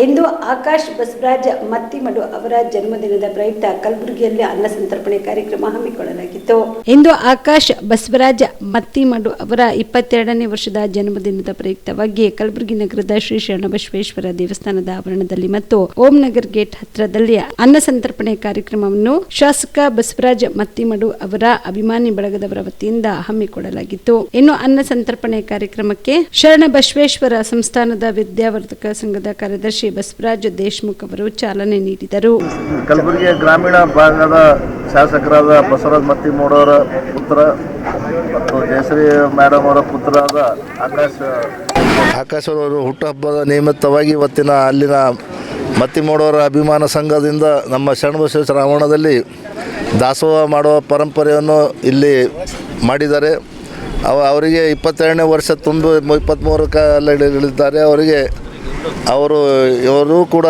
ಇಂದು ಆಕಾಶ್ ಬಸವರಾಜ ಮತ್ತಿಮಡು ಅವರ ಜನ್ಮದಿನದ ಪ್ರಯುಕ್ತ ಕಲಬುರಗಿಯಲ್ಲಿ ಅನ್ನ ಸಂತರ್ಪಣೆ ಕಾರ್ಯಕ್ರಮ ಹಮ್ಮಿಕೊಳ್ಳಲಾಗಿತ್ತು. ಇಂದು ಆಕಾಶ್ ಬಸವರಾಜ ಮತ್ತಿಮಡು ಅವರ ಇಪ್ಪತ್ತೆರಡನೇ ವರ್ಷದ ಜನ್ಮದಿನದ ಪ್ರಯುಕ್ತವಾಗಿ ಕಲಬುರಗಿ ನಗರದ ಶ್ರೀ ಶರಣಬಸವೇಶ್ವರ ದೇವಸ್ಥಾನದ ಆವರಣದಲ್ಲಿ ಮತ್ತು ಓಂ ನಗರ್ ಗೇಟ್ ಹತ್ತಿರದಲ್ಲಿ ಅನ್ನ ಸಂತರ್ಪಣೆ ಕಾರ್ಯಕ್ರಮವನ್ನು ಶಾಸಕ ಬಸವರಾಜ ಮತ್ತಿಮಡು ಅವರ ಅಭಿಮಾನಿ ಬಳಗದವರ ವತಿಯಿಂದ ಹಮ್ಮಿಕೊಳ್ಳಲಾಗಿತ್ತು. ಇನ್ನು ಅನ್ನ ಸಂತರ್ಪಣೆ ಕಾರ್ಯಕ್ರಮಕ್ಕೆ ಶರಣ ಬಸವೇಶ್ವರ ಸಂಸ್ಥಾನದ ವಿದ್ಯಾವರ್ಧಕ ಸಂಘದ ಕಾರ್ಯದರ್ಶಿ ಬಸವರಾಜ್ ದೇಶ್ಮುಖ್ ಅವರು ಚಾಲನೆ ನೀಡಿದರು. ಕಲಬುರಗಿಯ ಗ್ರಾಮೀಣ ಭಾಗದ ಶಾಸಕರಾದ ಬಸವರಾಜ ಮತ್ತಿಮೂಡವರ ಪುತ್ರ ಮತ್ತು ಜಯಶ್ರೀ ಮೇಡಮ್ ಅವರ ಪುತ್ರರಾದ ಆಕಾಶ್ ಆಕಾಶ್ ಅವರು ಹುಟ್ಟುಹಬ್ಬದ ನಿಮಿತ್ತವಾಗಿ ಇವತ್ತಿನ ಅಲ್ಲಿನ ಮತ್ತಿಮೂಡವರ ಅಭಿಮಾನ ಸಂಘದಿಂದ ನಮ್ಮ ಶರಣಬಸವೇಶ್ವರ ಶ್ರಾವಣದಲ್ಲಿ ದಾಸೋಹ ಮಾಡುವ ಪರಂಪರೆಯನ್ನು ಇಲ್ಲಿ ಮಾಡಿದ್ದಾರೆ. ಅವ ಅವರಿಗೆ ಇಪ್ಪತ್ತೆರಡನೇ ವರ್ಷ ತುಂಬ ಇಪ್ಪತ್ತ್ಮೂರು ಕಾಲಿದ್ದಾರೆ ಅವರಿಗೆ ಅವರು, ಇವರು ಕೂಡ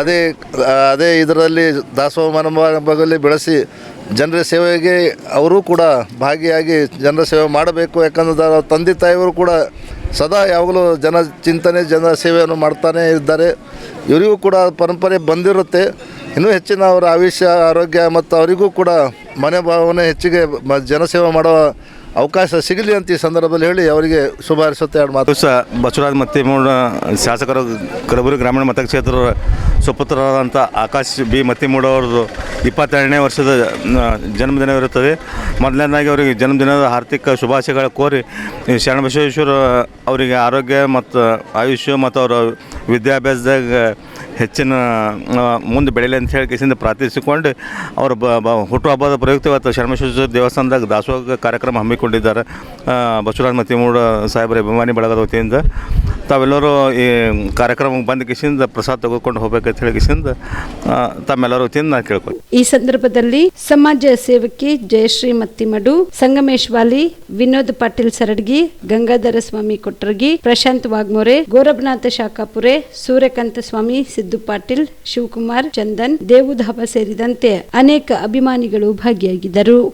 ಅದೇ ಅದೇ ಇದರಲ್ಲಿ ದಾಸೋಹ ಮನೋಭಾವದಲ್ಲಿ ಬೆಳೆಸಿ ಜನರ ಸೇವೆಗೆ ಅವರು ಕೂಡ ಭಾಗಿಯಾಗಿ ಜನರ ಸೇವೆ ಮಾಡಬೇಕು. ಯಾಕಂದ್ರೆ ತಂದೆ ತಾಯಿಯವರು ಕೂಡ ಸದಾ ಯಾವಾಗಲೂ ಜನ ಚಿಂತನೆ, ಜನ ಸೇವೆಯನ್ನು ಮಾಡ್ತಾನೇ ಇದ್ದಾರೆ. ಇವರಿಗೂ ಕೂಡ ಪರಂಪರೆ ಬಂದಿರುತ್ತೆ. ಇನ್ನೂ ಹೆಚ್ಚಿನ ಅವರ ಆಯುಷ್ಯ, ಆರೋಗ್ಯ ಮತ್ತು ಅವರಿಗೂ ಕೂಡ ಮನೆ ಭಾವನೆ ಹೆಚ್ಚಿಗೆ ಜನಸೇವೆ ಮಾಡೋ ಅವಕಾಶ ಸಿಗಲಿ ಅಂತ ಈ ಸಂದರ್ಭದಲ್ಲಿ ಹೇಳಿ ಅವರಿಗೆ ಶುಭ ಹಾರೈಸುತ್ತೆ ಎರಡು ಮಾತು. ದಿವಸ ಬಸವರಾಜ್ ಮತ್ತಿಮೂಡ ಶಾಸಕರು, ಕಲಬುರಗಿ ಗ್ರಾಮೀಣ ಮತಕ್ಷೇತ್ರದ ಸುಪುತ್ರರಾದಂಥ ಆಕಾಶ್ ಬಿ. ಮತ್ತಿಮೂಡ ಅವ್ರದ್ದು ಇಪ್ಪತ್ತೆರಡನೇ ವರ್ಷದ ಜನ್ಮದಿನವಿರುತ್ತದೆ. ಮೊದಲನೇದಾಗಿ ಅವರಿಗೆ ಜನ್ಮದಿನದ ಆರ್ಥಿಕ ಶುಭಾಶಯಗಳ ಕೋರಿ ಶರಣ ಶರಣಬಸವೇಶ್ವರ ಅವರಿಗೆ ಆರೋಗ್ಯ ಮತ್ತು ಆಯುಷ್ಯ ಮತ್ತು ಅವರ ವಿದ್ಯಾಭ್ಯಾಸದಾಗ ಹೆಚ್ಚಿನ ಮುಂದೆ ಬೆಳೆಯಲಿ ಅಂತ ಹೇಳಿ ಕೇಸಿಂದ ಪ್ರಾರ್ಥಿಸಿಕೊಂಡು ಅವರ ಬ ಹುಟ್ಟುಹಬ್ಬದ ಪ್ರಯುಕ್ತ ಇವತ್ತು ಶರಣಬಸವೇಶ್ವರ ದೇವಸ್ಥಾನದಾಗ ದಾಸೋಹ ಕಾರ್ಯಕ್ರಮ ಹಮ್ಮಿಕೊಂಡಿದ್ದಾರೆ ಬಸವರಾಜ ಮತ್ತಿಮೂಡ ಸಾಹೇಬರ ಅಭಿಮಾನಿ ಬಳಗದ ವತಿಯಿಂದ ತಾವೆಲ್ಲರೂ ಈ ಕಾರ್ಯಕ್ರಮಕ್ಕೆ ಬಂದ ಕಿಸಿಂದ ಪ್ರಸಾದ ತೆಗೆದುಕೊಂಡು ಹೋಗ್ಬೇಕಂತ ಹೇಳಿ ಕಿಸಿಂದ ತಮ್ಮೆಲ್ಲರ ವತಿಯಿಂದ ನಾನು ಕೇಳ್ಕೊತೀನಿ ಈ ಸಂದರ್ಭದಲ್ಲಿ ಸಮಾಜ ಸೇವಕಿ ಜಯಶ್ರೀ ಮತ್ತಿಮಡು ಸಂಗಮೇಶ್ ವಾಲಿ ವಿನೋದ್ ಪಾಟೀಲ್ ಸರಡ್ಗಿ, ಗಂಗಾಧರ ಸ್ವಾಮಿ ಕೊಟ್ರಗಿ, ಪ್ರಶಾಂತ್ ವಾಗ್ಮೋರೆ, ಗೋರಬನಾಥ ಶಾಖಾಪುರೆ, ಸೂರ್ಯಕಾಂತ ಸ್ವಾಮಿ, ಸಿದ್ದು ಪಾಟೀಲ್, ಶಿವಕುಮಾರ್ ಚಂದನ್ ದೇವುಧಾಬ ಸೇರಿದಂತೆ ಅನೇಕ ಅಭಿಮಾನಿಗಳು ಭಾಗಿಯಾಗಿದ್ದರು.